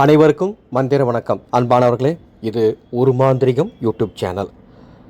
அனைவருக்கும் மந்திர வணக்கம். அன்பானவர்களே இது ஒரு மாந்திரிகம் யூடியூப் சேனல்.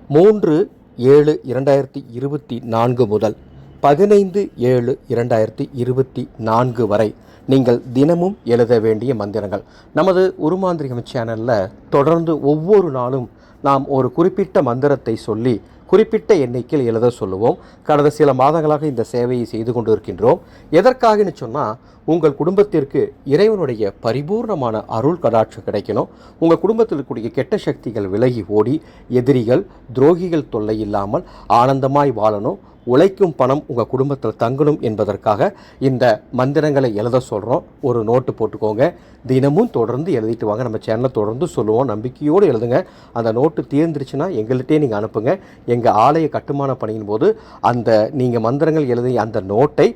மூன்று ஏழு இரண்டாயிரத்தி இருபத்தி நான்கு முதல் பதினைந்து ஏழு இரண்டாயிரத்தி இருபத்தி நான்கு வரை நீங்கள் தினமும் எழுத வேண்டிய மந்திரங்கள். நமது உருமாந்திரிகம் சேனலில் தொடர்ந்து ஒவ்வொரு நாளும் நாம் ஒரு குறிப்பிட்ட மந்திரத்தை சொல்லி குறிப்பிட்ட எண்ணிக்கையில் எழுத சொல்லுவோம். கடந்த சில மாதங்களாக இந்த சேவையை செய்து கொண்டு இருக்கின்றோம் எதற்காகன்னு சொன்னால் உங்கள் குடும்பத்திற்கு இறைவனுடைய பரிபூர்ணமான அருள் கடாட்சம் கிடைக்கணும். உங்கள் குடும்பத்தில் இருக்கக்கூடிய கெட்ட சக்திகள் விலகி ஓடி எதிரிகள் துரோகிகள் தொல்லை இல்லாமல் ஆனந்தமாய் வாழணும். உழைக்கும் பணம் உங்கள் குடும்பத்தில் தங்கணும் என்பதற்காக இந்த மந்திரங்களை எழுத சொல்கிறோம் ஒரு நோட்டு போட்டுக்கோங்க. தினமும் தொடர்ந்து எழுதிட்டு வாங்க. நம்ம சேனலில் தொடர்ந்து சொல்லுவோம். நம்பிக்கையோடு எழுதுங்க. அந்த நோட்டு தீர்ந்துருச்சுன்னா எங்கள்கிட்டே நீங்கள் அனுப்புங்க. எங்கள் ஆலய கட்டுமான பணியின் போது அந்த நீங்கள் மந்திரங்கள் எழுதிய அந்த நோட்டை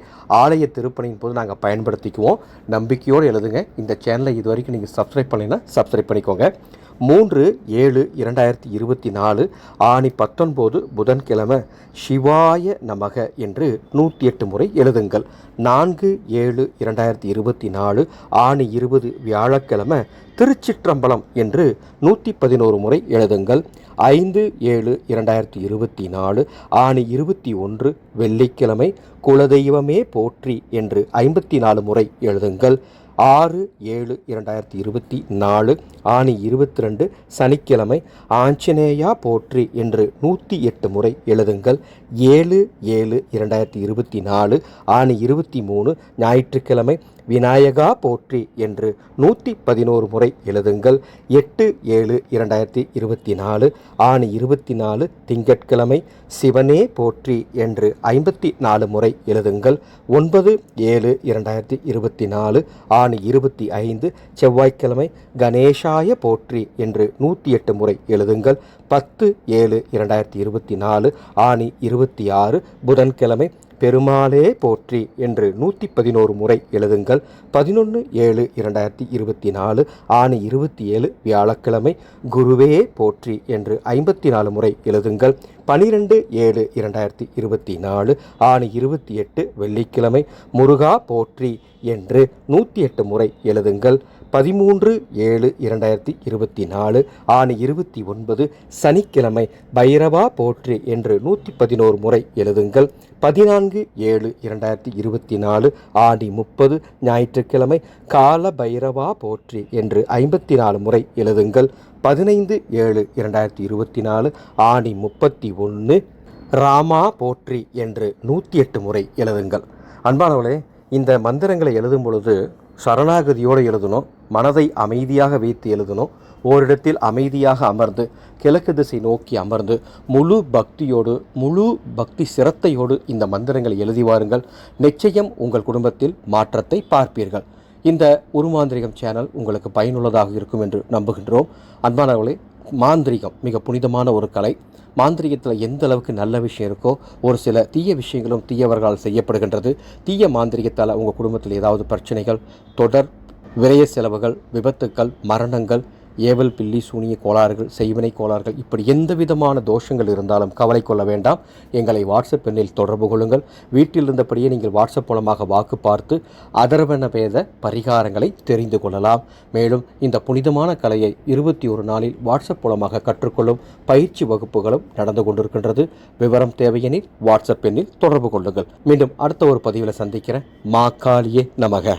ஆலய திருப்பணியின் போது நாங்கள் பயன்படுத்திக்குவோம். நம்பிக்கையோடு எழுதுங்க. இந்த சேனலை இது வரைக்கும் நீங்கள் சப்ஸ்கிரைப் பண்ணினா சப்ஸ்கிரைப் பண்ணிக்கோங்க. மூன்று ஏழு இரண்டாயிரத்தி இருபத்தி நாலு ஆணி பத்தொன்பது புதன்கிழமை சிவாய நமக என்று நூற்றி எட்டு முறை எழுதுங்கள். நான்கு ஏழு இரண்டாயிரத்தி இருபத்தி நாலு ஆணி இருபது வியாழக்கிழமை திருச்சிற்றம்பலம் என்று நூற்றி பதினோரு முறை எழுதுங்கள். ஐந்து ஏழு இரண்டாயிரத்தி இருபத்தி நாலு ஆணி இருபத்தி ஒன்று வெள்ளிக்கிழமை குலதெய்வமே போற்றி என்று ஐம்பத்தி நாலு முறை எழுதுங்கள். ஆறு ஏழு இரண்டாயிரத்தி இருபத்தி நாலு ஆணி இருபத்தி ரெண்டு சனிக்கிழமை ஆஞ்சநேயா போற்றி என்று நூற்றி எட்டு முறை எழுதுங்கள். ஏழு ஏழு இரண்டாயிரத்தி இருபத்தி நாலு ஆணி இருபத்தி மூணு ஞாயிற்றுக்கிழமை விநாயகா போற்றி என்று நூற்றி பதினோரு முறை எழுதுங்கள். எட்டு ஏழு இரண்டாயிரத்தி இருபத்தி நாலு ஆணி இருபத்தி நாலு திங்கட்கிழமை சிவனே போற்றி என்று ஐம்பத்தி நாலு முறை எழுதுங்கள். ஒன்பது ஏழு இரண்டாயிரத்தி இருபத்தி நாலு ஆணி இருபத்தி ஐந்து செவ்வாய்க்கிழமை கணேஷாய போற்றி என்று நூற்றி எட்டு முறை எழுதுங்கள். பத்து ஏழு இரண்டாயிரத்தி இருபத்தி நாலு ஆணி இருபத்தி ஆறு புதன்கிழமை பெருமாளே போற்றி என்று நூற்றி பதினோரு முறை எழுதுங்கள். பதினொன்று ஏழு இரண்டாயிரத்தி இருபத்தி நாலு ஆணி இருபத்தி ஏழு வியாழக்கிழமை. குருவே போற்றி என்று ஐம்பத்தி நாலு முறை எழுதுங்கள். பனிரெண்டு ஏழு இரண்டாயிரத்தி இருபத்தி நாலு ஆணி இருபத்தி எட்டு வெள்ளிக்கிழமை முருகா போற்றி என்று நூற்றி எட்டு முறை எழுதுங்கள். பதிமூன்று ஏழு இரண்டாயிரத்தி இருபத்தி நாலு ஆணி இருபத்தி ஒன்பது சனிக்கிழமை பைரவா போற்றி என்று நூற்றி பதினோரு முறை எழுதுங்கள். பதினான்கு ஏழு இரண்டாயிரத்தி இருபத்தி நாலு ஆணி முப்பது ஞாயிற்றுக்கிழமை கால பைரவா போற்றி என்று ஐம்பத்தி நாலு முறை எழுதுங்கள். பதினைந்து ஏழு இரண்டாயிரத்தி இருபத்தி நாலு ஆணி முப்பத்தி ஒன்று ராமா போற்றி என்று நூற்றி எட்டு முறை எழுதுங்கள். அன்பானவளே இந்த மந்திரங்களை எழுதும் பொழுது சரணாகதியோடு எழுதணும் மனதை அமைதியாக வைத்து எழுதணும் ஓரிடத்தில் அமைதியாக அமர்ந்து கிழக்கு திசை நோக்கி அமர்ந்து முழு பக்தியோடு முழு பக்தி சிரத்தையோடு இந்த மந்திரங்களை எழுதி வாருங்கள். நிச்சயம் உங்கள் குடும்பத்தில் மாற்றத்தை பார்ப்பீர்கள். இந்த உருமாந்திரிகம் சேனல் உங்களுக்கு பயனுள்ளதாக இருக்கும் என்று நம்புகின்றோம். அன்பானவர்களே மாந்திரிகம் மிக புனிதமான ஒரு கலை. மாந்திரிகத்தில் எந்த அளவுக்கு நல்ல விஷயம் இருக்கோ ஒரு சில தீய விஷயங்களும் தீயவர்களால் செய்யப்படுகின்றது. தீய மாந்திரிகத்தால் உங்கள் குடும்பத்தில் ஏதாவது பிரச்சனைகள் தொடர் விரய செலவுகள் விபத்துக்கள் மரணங்கள் ஏவல் பில்லி சூனிய கோளாறுகள் செய்வினை கோளாறுகள் இப்படி எந்த விதமான தோஷங்கள் இருந்தாலும் கவலை கொள்ள வேண்டாம். எங்களை வாட்ஸ்அப் எண்ணில் தொடர்பு கொள்ளுங்கள். வீட்டில் இருந்தபடியே நீங்கள் வாட்ஸ்அப் மூலமாக வாக்கு பார்த்து அதர்வன பேத பரிகாரங்களை தெரிந்து கொள்ளலாம். மேலும் இந்த புனிதமான கலையை இருபத்தி ஒரு நாளில் வாட்ஸ்அப் மூலமாக கற்றுக்கொள்ளும் பயிற்சி வகுப்புகளும் நடந்து கொண்டிருக்கின்றது. விவரம் தேவையெனில் வாட்ஸ்அப் எண்ணில் தொடர்பு கொள்ளுங்கள். மீண்டும் அடுத்த ஒரு பதிவில் சந்திக்கிறேன். மா காளியே நமக.